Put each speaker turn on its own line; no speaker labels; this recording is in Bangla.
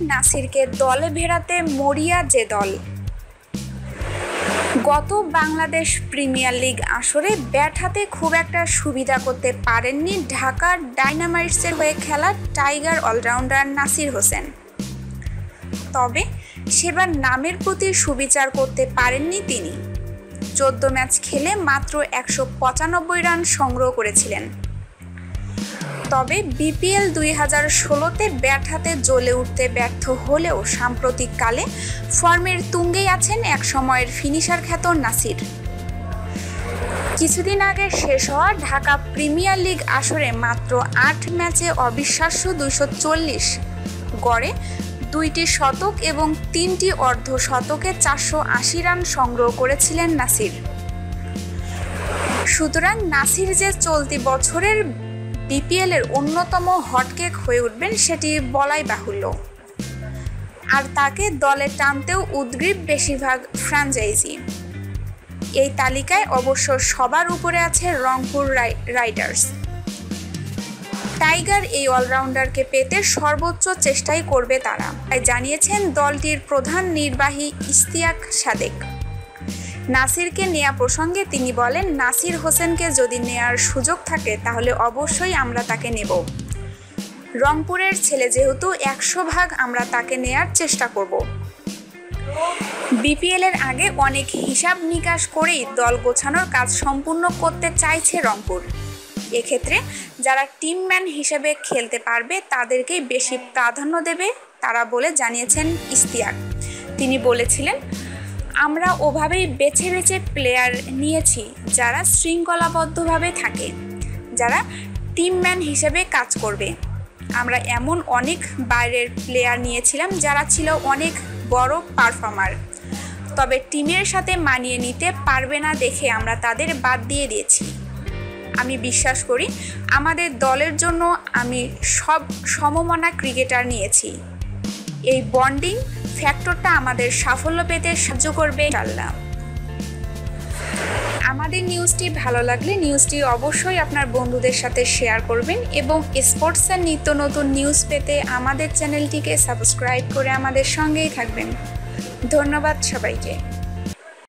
নাসিরকে দলে ভেড়াতে মরিয়া যে দল। গত বাংলাদেশ প্রিমিয়ার লিগ আসরে ব্যাট হাতে খুব একটা সুবিধা করতে পারেননি ঢাকার ডাইনামাইটসের হয়ে খেলা টাইগার অলরাউন্ডার নাসির হোসেন। তবে সেবার নামের প্রতি সুবিচার করতে পারেননি তিনি। চোদ্দ ম্যাচ খেলে মাত্র একশো পঁচানব্বই রান সংগ্রহ করেছিলেন। তবে বিপিএল দুই হাজার ষোলোতে ব্যাট হাতে জ্বলে উঠতে ব্যর্থ হলেও সাম্প্রতিককালে ফর্মের তুঙ্গেই আছেন এক সময়ের ফিনিশার খ্যাত নাসির। কিছুদিন আগে শেষ হওয়া ঢাকা প্রিমিয়ার লিগ আসরে মাত্র আট ম্যাচে অবিশ্বাস্য দুইশো চল্লিশ গড়ে দুইটি শতক এবং তিনটি অর্ধ শতকে চারশো আশি রান সংগ্রহ করেছিলেন নাসির। সুতরাং নাসির যে চলতি বছরের বিপিএল এর অন্যতম হটকেক হয়ে উঠবেন সেটি বলাই বাহুল্য। আর তাকে দলে টানতেও উদ্গ্রীব বেশিরভাগ ফ্র্যাঞ্চাইজি। এই তালিকায় অবশ্য সবার উপরে আছে রংপুর রাইডার্স। টাইগার এই অলরাউন্ডারকে পেতে সর্বোচ্চ চেষ্টাই করবে তারা, তাই জানিয়েছেন দলটির প্রধান নির্বাহী ইস্তিয়াক সাদেক। নাসিরকে নেয়া প্রসঙ্গে তিনি বলেন, নাসির হোসেনকে যদি নেয়ার সুযোগ থাকে, তাহলে অবশ্যই আমরা তাকে নেব। রংপুরের ছেলে যেহেতু, একশো ভাগ আমরা তাকে নেয়ার চেষ্টা করব। বিপিএল এর আগে অনেক হিসাব নিকাশ করেই দল গোছানোর কাজ সম্পূর্ণ করতে চাইছে রংপুর। এক্ষেত্রে যারা টিম ম্যান হিসেবে খেলতে পারবে, তাদেরকেই বেশি প্রাধান্য দেবে, তারা বলে জানিয়েছেন ইস্তিয়াক তিনি বলেছিলেন আমরা ওভাবেই বেছে বেছে প্লেয়ার নিয়েছি যারা শৃঙ্খলাবদ্ধভাবে থাকে, যারা টিম ম্যান হিসেবে কাজ করবে। আমরা এমন অনেক বাইরের প্লেয়ার নিয়েছিলাম যারা ছিল অনেক বড় পারফর্মার তবে টিমের সাথে মানিয়ে নিতে পারবে না দেখে আমরা তাদের বাদ দিয়ে দিয়েছি। আমি বিশ্বাস করি আমাদের দলের জন্য আমি সব সমমনা ক্রিকেটার নিয়েছি। এই বন্ডিং ফ্যাক্টরটা আমাদের সাফল্য পেতে সাহায্য করবে ইনশাল্লাহ আমাদের নিউজটি ভালো লাগলে নিউজটি অবশ্যই আপনার বন্ধুদের সাথে শেয়ার করবেন এবং স্পোর্টসের নিত্য নতুন নিউজ পেতে আমাদের চ্যানেলটিকে সাবস্ক্রাইব করে আমাদের সঙ্গেই থাকবেন। ধন্যবাদ সবাইকে।